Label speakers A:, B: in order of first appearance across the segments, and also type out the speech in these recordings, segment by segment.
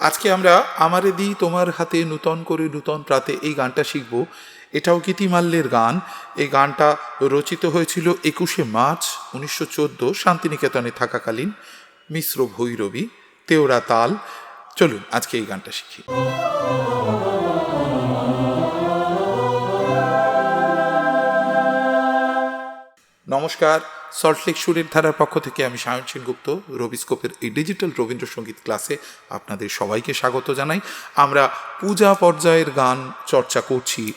A: আজকে আমরা আমারে দি তোমার হাতে নূতন করে নূতন প্রাতে এই গানটা শিখব। এটাও গীতিমাল্যের গান। এই গানটা রচিত হয়েছিল একুশে মার্চ উনিশশো চোদ্দ শান্তিনিকেতনে থাকাকালীন মিশ্র ভৈরবী তেওরা তাল। চলুন, আজকে এই গানটা শিখি। নমস্কার সল্টলেক সুরের ধারার পক্ষ থেকে আমি সায়ন সেনগুপ্ত, রবিস্কোপের এই ডিজিটাল রবীন্দ্রসঙ্গীত ক্লাসে আপনাদের সবাইকে স্বাগত জানাই। আমরা পূজা পর্যায়ের গান চর্চা করছি।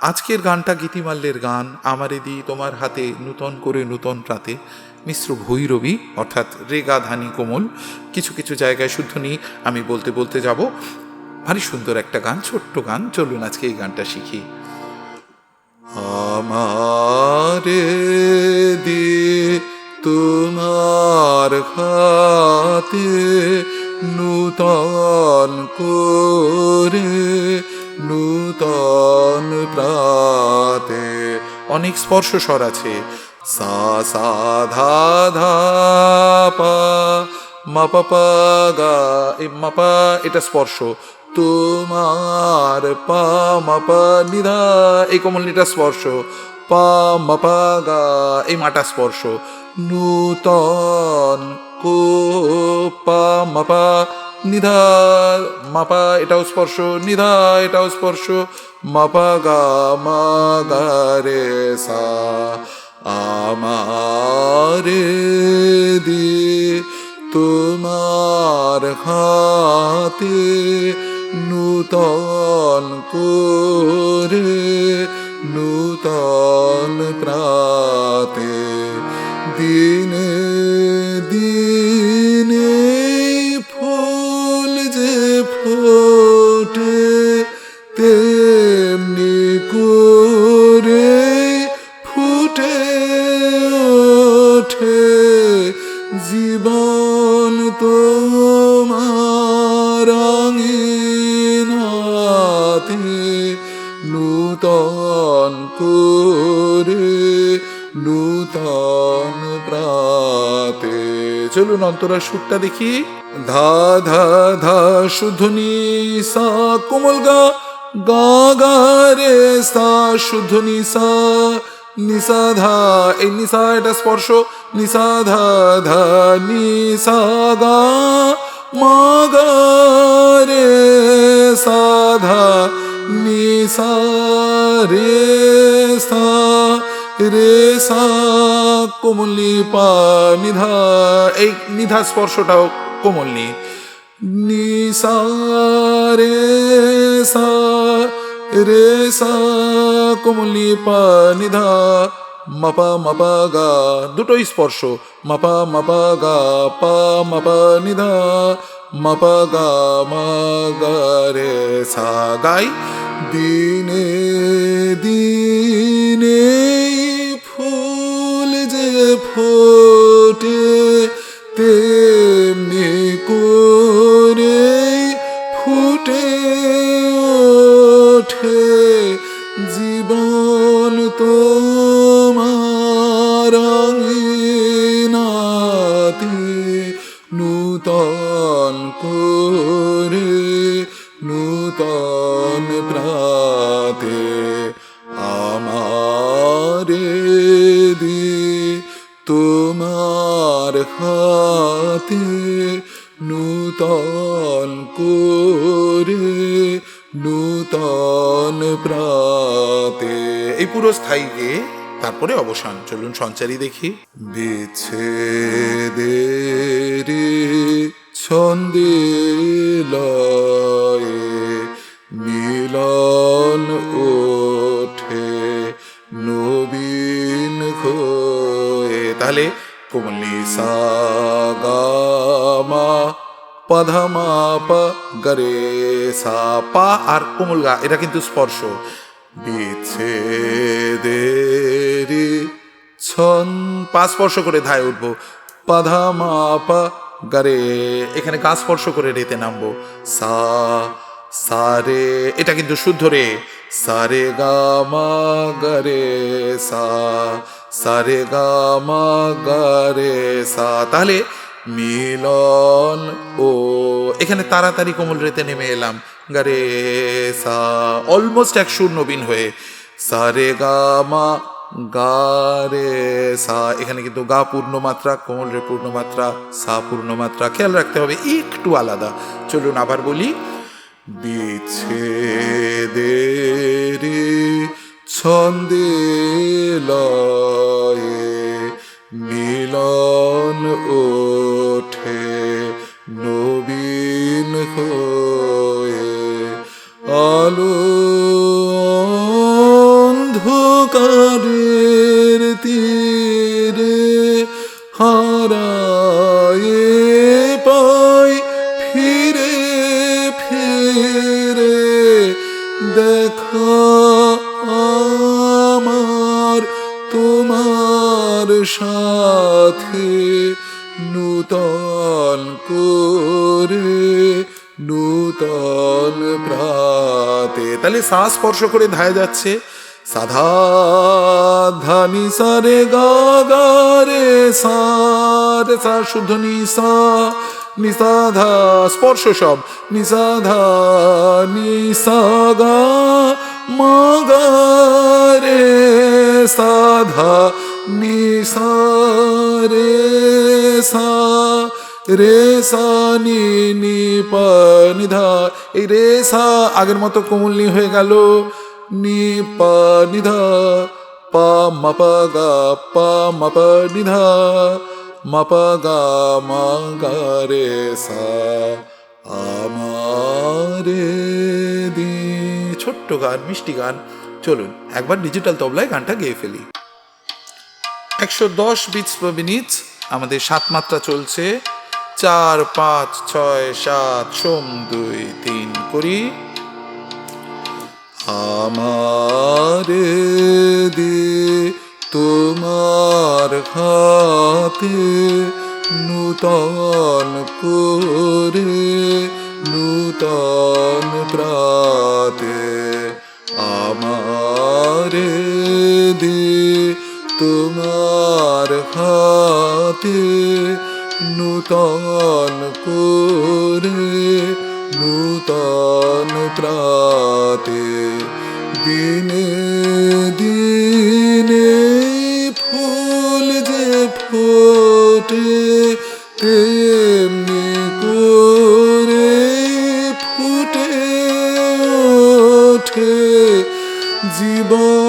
A: আজকের গানটা গীতিমাল্যের গান, আমারে দি তোমার হাতে, নূতন করে নূতন প্রাতে মিশ্র ভৈরবী, অর্থাৎ রেগা ধানি কোমল। কিছু কিছু জায়গায় শুদ্ধ নিয়ে আমি বলতে বলতে যাব। ভারী সুন্দর একটা গান, ছোট্ট গান। চলুন আজকে এই গানটা শিখি। আমারে দি তোমার খাতে নূতন করে নূতন প্রাতে অনেক স্পর্শ স্বর আছে। সা সা, ধা ধা, পা, মা পা, গা, এ, মা, পা, এটা স্পর্শ। তোমার পা মা পা নিধা এই কমলনিটা স্পর্শ। পা মা পা গা এই মাটা স্পর্শ। নূতন কো পা মা পা নিধা। মাপা, এটাও স্পর্শ। নিধা, এটাও স্পর্শ। মাপা গা মা গা রে সা। আমারে দি তোমার হাতে নূতন করে নূতন প্রাতে দিনে দিনে ফুল যে ফোটে তেমনি করে ফুটে ওঠে জীবন চলুন অন্তরা সুরটা দেখি। ধা ধা ধা শুধুনি সা, কোমল গা। গা গা, রে, সা শুধুনি সা। নিসা, ধা, এই নিসা, এটা স্পর্শ। নিসা, ধা ধা, নিসা, গা। মা, গা, রে, সা, ধা, নিসা, রে, সা রে, সা। কোমলি পা নিধা, এই নিধা স্পর্শটাও কোমলনি। নিসা রে সা রে সা কোমলি পা নিধা, মাপা মাপা, গা, দুটোই স্পর্শ। মাপা মাপা, গা, পা, মাপা, নিধা, মাপা, গা, মা, গা, রে সা, গাই। দিনে দিনে নূতন করে নূতন প্রাতে। এই পুরো স্থায়ী গেয়ে তারপরে অবসান। চলুন সঞ্চারী দেখি। বিচ্ছেদের ছন্দে লয়ে, মিলন ওঠে নবীন খোয়ে। তাহলে কোমলি সা গা মা পাধামা পা গরে সা পা আর কোমল গা, এটা কিন্তু স্পর্শ। বিচ্ছেদেরি ছন, পা স্পর্শ করে ধায় উঠবো। পাধামা পা গারে এখানে গা স্পর্শ করে রেতে নামবো। সা, সারে, এটা কিন্তু শুদ্ধ রে। সারে গা মা গারে সা সারে গা মা গারে সা তাহলে মিলন, ও। এখানে তাড়াতাড়ি কোমল রেতে নেমে এলাম। গারে সা, অলমোস্ট এক সুর নবীন হয়ে, সা রে গা মা, গা রে সা। এখানে কিন্তু গা পূর্ণমাত্রা, কোমল রে পূর্ণমাত্রা, সা পূর্ণমাত্রা। খেয়াল রাখতে হবে, একটু আলাদা। চলুন আবার বলি বিচ্ছেদের ছন্দে লয়ে মিলন ওঠে নবীন হয়ে। আলো অন্ধকারের তীরে হারায়ে পাই ফিরে ফিরে। দেখা সাথে নূতন করে, নূতন প্রাতে তাহলে শ্বাস স্পর্শ করে ধায় যাচ্ছে। সাধা ধানি সারে গা গা রে সা রে সা, শুদ্ধ নিসা নিসাধা স্পর্শ সব। নিসাধা নিসা গা, মা গা রে সাধা নিসা রে সা রে সা নি নি নিধা এই রে সা আগের মতো কোমলনি হয়ে গেল। নি পা নিধা পা মা পা গা, পা মা পা নিধা। মা পা গা, মা গা রে সা আমারে দি। ছোট্ট গান, মিষ্টি গান। চলুন, একবার ডিজিটাল তবলায় গানটা গেয়ে ফেলি। একশো দশ বিটস পার মিনিট আমাদের সাত মাত্রা চলছে। চার, পাঁচ, ছয়, সাত, সোম, দুই, তিন করি আমারে দে তোমার হাতে নূতন করে, নূতন প্রাতে নূতন করে নূতন প্রাতে দিনে দিনে ফুল যে ফোটে তেমনি করে ফুটে ওঠে জীবন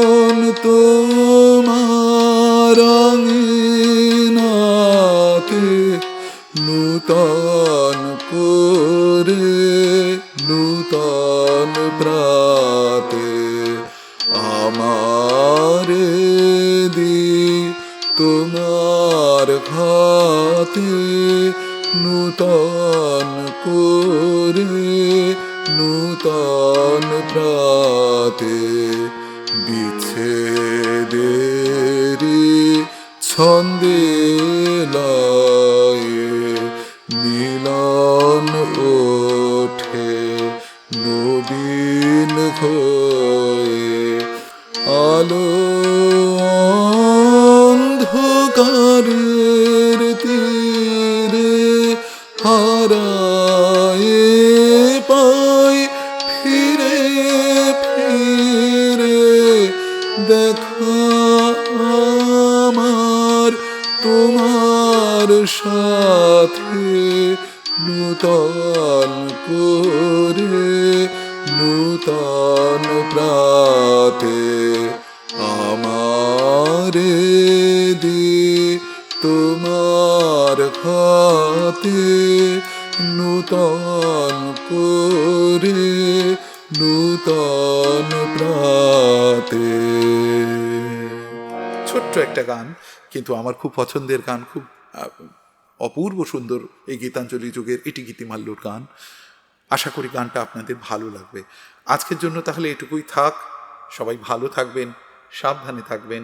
A: নূতন করে নূতন প্রাতে আমারে দি তোমার ঘাতে নূতন করে নূতন প্রাতে আলো অন্ধকারের তীরে হারায়ে পাই ফিরে ফিরে দেখা আমার তোমার সাথে নূতন করে, নূতন প্রাতে। আমারে দি তোমার হাতে নূতন করে নূতন প্রাতে। ছোট্ট একটা গান, কিন্তু আমার খুব পছন্দের গান, খুব অপূর্ব সুন্দর এই গীতাঞ্জলি যুগের এটি গীতিমাল্যর গান। আশা করি গানটা আপনাদের ভালো লাগবে। আজকের জন্য তাহলে এটুকুই থাক। সবাই ভালো থাকবেন, সাবধানে থাকবেন।